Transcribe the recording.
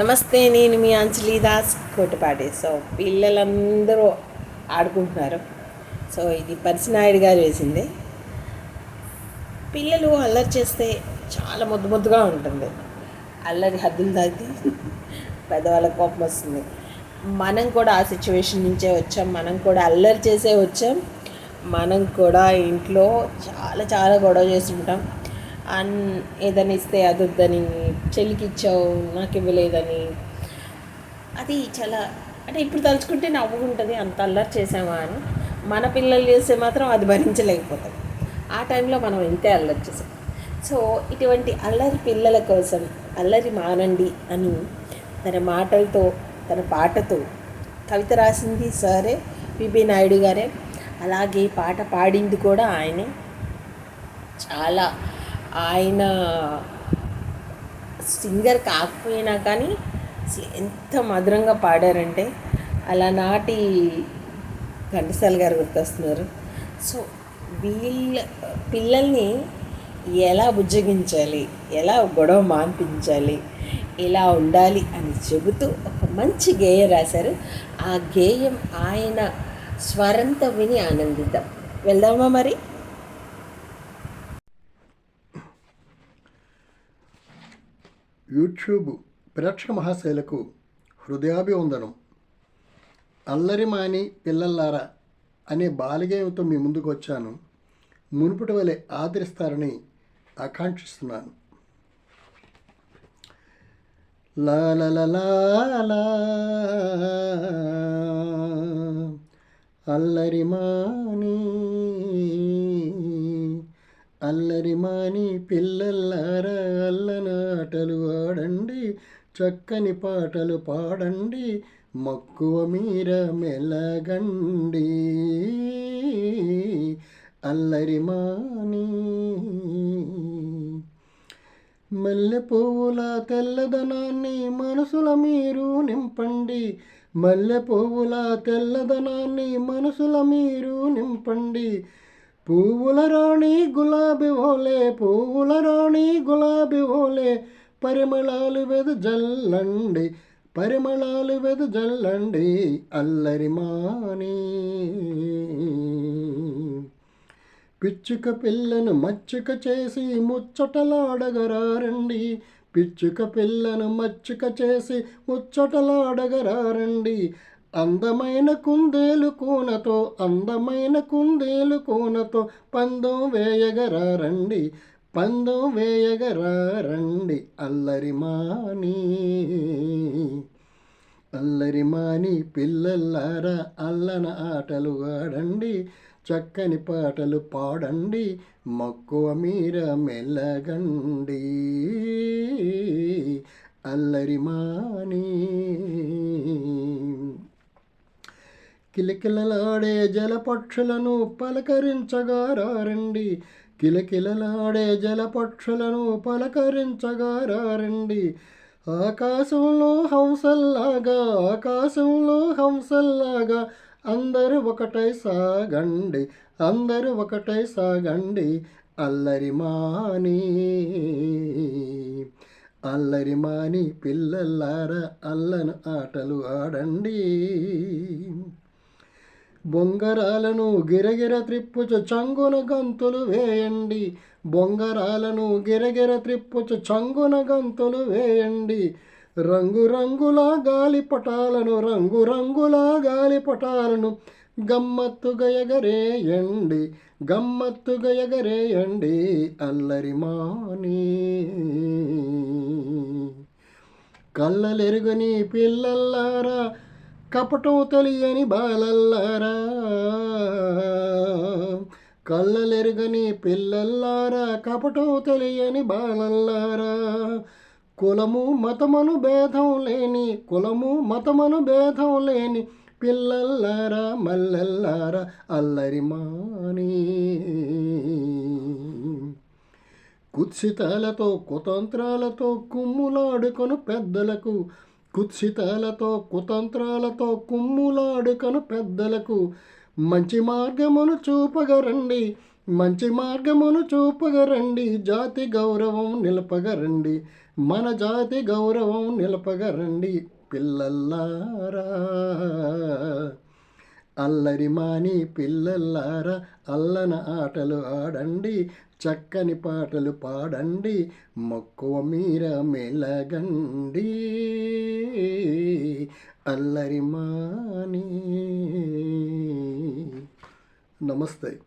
నమస్తే నేను మీ అంజలి దాస్ కోటపాటి. సో పిల్లలందరూ ఆడుకుంటున్నారు. సో ఇది పరిసినాయుడు గారు వేసింది. పిల్లలు అల్లరి చేస్తే చాలా ముద్దు ముద్దుగా ఉంటుంది. అల్లరి హద్దులు తాగి పెద్దవాళ్ళ కోపం వస్తుంది. మనం కూడా ఆ సిచ్యువేషన్ నుంచే వచ్చాం. మనం కూడా అల్లరి చేసే వచ్చాం. మనం కూడా ఇంట్లో చాలా చాలా గొడవ చేసి ఉంటాం అన్ ఏదని ఇస్తే అది వద్దని చెల్లికి ఇచ్చావు నాకు ఇవ్వలేదని. అది చాలా అంటే ఇప్పుడు తలుచుకుంటే నవ్వుకుంటుంది అంత అల్లరి చేసామా అని. మన పిల్లలు చేస్తే మాత్రం అది భరించలేకపోతాం. ఆ టైంలో మనం ఇంతే అల్లరి చేసాం. సో ఇటువంటి అల్లరి పిల్లల కోసం అల్లరి మానండి అని తన మాటలతో తన పాటతో కవిత రాసింది సరే పిబి నాయుడు గారే. అలాగే పాట పాడింది కూడా ఆయనే. చాలా ఆయన సింగర్ కాకపోయినా కానీ అసలు ఎంత మధురంగా పాడారంటే అలా నాటి ఘంటసాల గారు గుర్తొస్తున్నారు. సో వీళ్ళ పిల్లల్ని ఎలా బుజ్జగించాలి ఎలా గొడవ మాన్పించాలి ఎలా ఉండాలి అని చెబుతూ ఒక మంచి గేయం రాశారు. ఆ గేయం ఆయన స్వరంతో విని ఆనందిద్దాం. వెళ్దామా మరి? యూట్యూబ్ ప్రేక్షక మహాశైలకు హృదయాభివందనం. అల్లరి మాని పిల్లల్లారా అనే బాలిగేయంతో మీ ముందుకు వచ్చాను. మునుపటి వలె ఆదరిస్తారని ఆకాంక్షిస్తున్నాను. లా. అల్లరి మాని అల్లరి మాని పిల్లల్లారా అల్లనాటలు ఆడండి చక్కని పాటలు పాడండి మక్కువ మీర మెలగండి. అల్లరి మాని మల్లె పువ్వుల తెల్లదనాన్ని మనసుల మీరు నింపండి. మల్లె పువ్వుల తెల్లదనాన్ని మనసుల మీరు నింపండి. పువ్వుల రాణి గులాబీ హోలే పువ్వుల రాణి గులాబీ హోలే పరిమళాలు వెదు జల్లండి పరిమళాలు వెదు జల్లండి అల్లరి మాని. పిచ్చుక పిల్లను మచ్చుక చేసి ముచ్చటలాడగరారండి పిచ్చుక పిల్లను మచ్చుక చేసి ముచ్చటలాడగరారండి అందమైన కుందేలు కూనతో అందమైన కుందేలు కూనతో పందం వేయగరారండి పందం వేయగరారండి అల్లరి మాని. అల్లరి మాని పిల్లల్లారా అల్లన ఆటలు ఆడండి చక్కని పాటలు పాడండి మక్కువ మీర మెల్లగండి. అల్లరి మాని కిలకిలలాడే జలపక్షులను పలకరించగారండి కిలకిలలాడే జలపక్షులను పలకరించగారండి ఆకాశంలో హంసల్లాగా ఆకాశంలో హంసల్లాగా అందరూ ఒకటై సాగండి అందరూ ఒకటై సాగండి. అల్లరి మాని అల్లరి మాని పిల్లల్లారా అల్లను ఆటలు ఆడండి. బొంగరాలను గిరగిర త్రిప్పుచు చంగున గంతులు వేయండి. బొంగరాలను గిరగిర త్రిప్పుచు చంగున గంతులు వేయండి. రంగురంగుల గాలిపటాలను రంగురంగుల గాలిపటాలను గమ్మత్తుగా ఎగరేయండి. గమ్మత్తుగా ఎగరేయండి అల్లరి మాని. కళ్ళలెరుగని పిల్లల్లారా కపటం తెలియని బాలల్లారా. కళ్ళలెరుగని పిల్లల్లారా. కపటం తెలియని బాలల్లారా. కులము మతమను భేదం లేని కులము మతమను భేదం లేని పిల్లల్లారా మల్లెల్లారా అల్లరి మాని. కుత్సితాలతో కుతంత్రాలతో కుమ్ములాడుకొను పెద్దలకు కుత్సితాలతో కుతంత్రాలతో కుమ్ములాడుకను పెద్దలకు. మంచి మార్గమును చూపగరండి మంచి మార్గమును చూపగరండి జాతి గౌరవం నిలపగరండి మన జాతి గౌరవం నిలపగరండి పిల్లల్లారా. అల్లరి మాని పిల్లల్లారా అల్లన ఆటలు ఆడండి చక్కని పాటలు పాడండి మక్కువ మీర మెలగండి. అల్లరి మానే. నమస్తే.